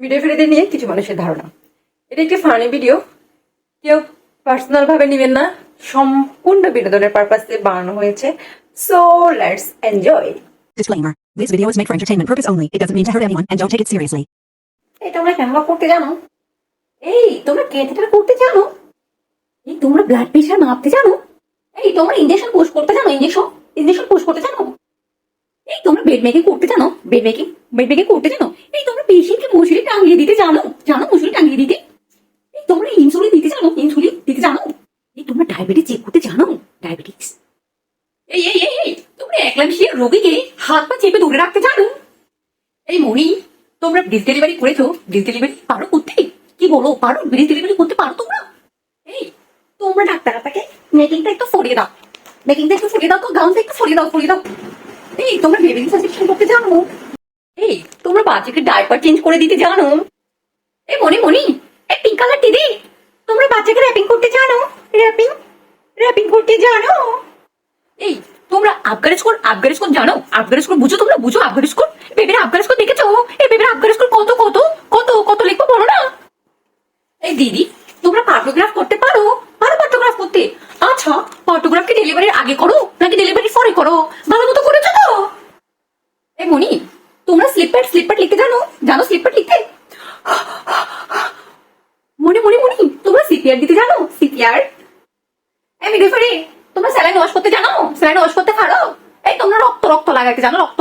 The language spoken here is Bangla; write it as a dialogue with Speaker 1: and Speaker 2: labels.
Speaker 1: ভিডিও ফেরিদের নিয়ে কিছু মানুষের ধারণা। এটা একটি ফানি ভিডিও কেউ পার্সোনাল ভাবে নেবেন না। সম্পূর্ণ বিনোদনের পারপাসে বানানো হয়েছে। So let's enjoy
Speaker 2: Disclaimer. This video is made for entertainment purpose only. It doesn't mean to hurt anyone and don't take it seriously.
Speaker 1: এই তোমরা ক্যামেরা করতে জানো? এই তোমরা ক্যাথেটার করতে জানো? এই তোমরা ব্লাড প্রেশার মাপতে জানো? এই তোমরা ইঞ্জেকশন পুশ করতে জানো? ইঞ্জেকশন ইঞ্জেকশন পুশ করতে জানো? এই তোমরা বেড মেকিং করতে জানো? বেড মেকিং বেড মেকিং করতে জানো? এই পেশেন্টকে মশুরি টাঙিয়ে দিতে জানো? জানো মশুরি টাঙিয়ে দিতে? তোমরা ইনসুলিন দিতে জানো? ইনসুলিন দিতে জানো? এই তোমরা ডায়াবেটিস চেক করতে জানো? ডায়াবেটিস এই এই এই তোমরা একলামিশিয়া রোগীকে হাত পা চেপে ধরে রাখতে জানো? এই মনি তোমরা ব্রিজ ডেলিভারি করেছ? ব্রিজ ডেলিভারি পারো করতে? কি বলো? পারো? ব্রিজ ডেলিভারি করতে পারো তোমরা? এই, তোমরা ডাক্তার আপনাকে মেকিংটা একটু ফরিয়ে দাও। মেকিংটা একটু ফরিয়ে দাও তো গাউনটা একটু ফরিয়ে দাও ফরিয়ে দাও। এই, তোমরা বেবি সাজেশন করতে জানো? এই, তোমরা বাচ্চাকে ডাইপার চেঞ্জ করে দিতে জানো? এই মনি মনি এই পিঙ্ক কালার দিদি তোমরা বাচ্চাকে র্যাপিং করতে জানো? র্যাপিং র্যাপিং করতে জানো? এই, তোমরা আফগান স্কুল আফগান স্কুল জানো? আফগান স্কুল বুঝো তোমরা? বুঝো আফগান স্কুল বেবির আফগান স্কুল দেখেছ? এই বেবির আফগান স্কুল কত কত? কত কত লিখব বলো না? এই, দিদি, তোমরা পার্টোগ্রাফ করতে পারো? পারো পার্টোগ্রাফ করতে? আচ্ছা পার্টোগ্রাফ কি ডেলিভারির আগে করো? নাকি ডেলিভারি পরে করো? ভালো মতো করেছ তো? এই মনি তোমরা স্লিপার স্লিপার লিখতে জানো? জানো স্লিপার লিখতে? মনে মনে মনে, তোমরা সিপিআর দিতে জানো? সিপিআর এই মিডিফারি তোমরা স্যালাইন ওয়াশ করতে জানো? স্যালাইন ওয়াশ করতে পারো? এই তোমরা রক্ত রক্ত লাগাইতে জানো, রক্ত?